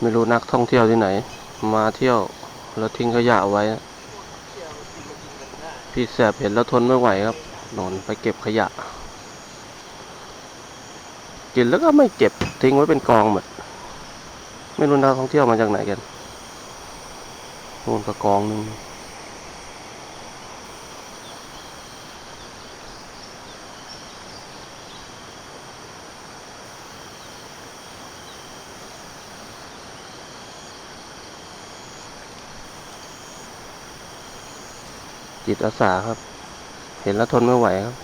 ไม่รู้นักท่องเที่ยวที่ไหน มาเที่ยวแล้วทิ้งขยะไว้ พี่แสบเห็นแล้วทนไม่ไหวครับนอนไปเก็บขยะ กินแล้วก็ไม่เก็บทิ้งไว้เป็นกองหมด ไม่รู้นักท่องเที่ยวมาจากไหนกันนู่นก็กองหนึง จิตอาสาครับ เห็นแล้วทนไม่ไหวครับ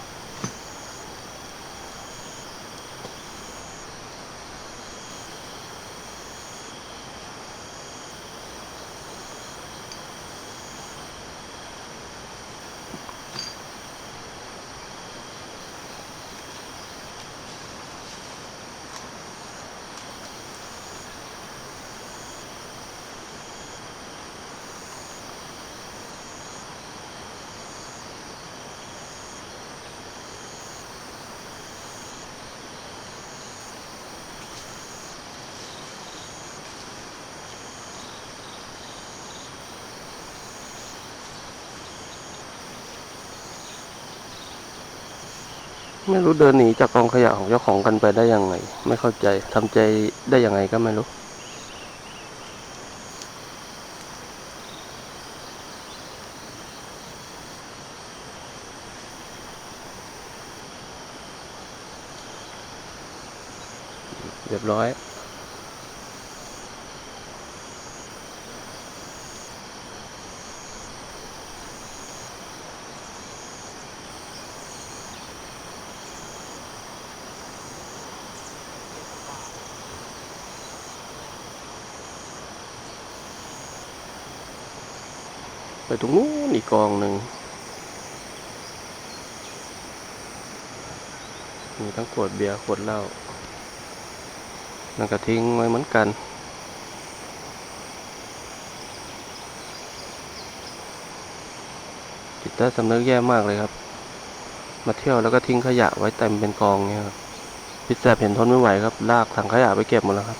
ไม่รู้เดินหนีจากกองขยะของเจ้าของกันไปได้ยังไง ไม่เข้าใจทำใจได้ยังไงก็ไม่รู้เรียบร้อย ไปตรงนู้นอีกกองหนึ่งมีทั้งขวดเบียร์ขวดเหล้านั่นก็ทิ้งไว้เหมือนกันจิตใต้สำนึกแย่มากเลยครับ มาเที่ยวแล้วก็ทิ้งขยะไว้เต็มเป็นกองเนี่ยครับพี่แสบเห็นทนไม่ไหวครับ ลากถังขยะไปเก็บหมดแล้วครับ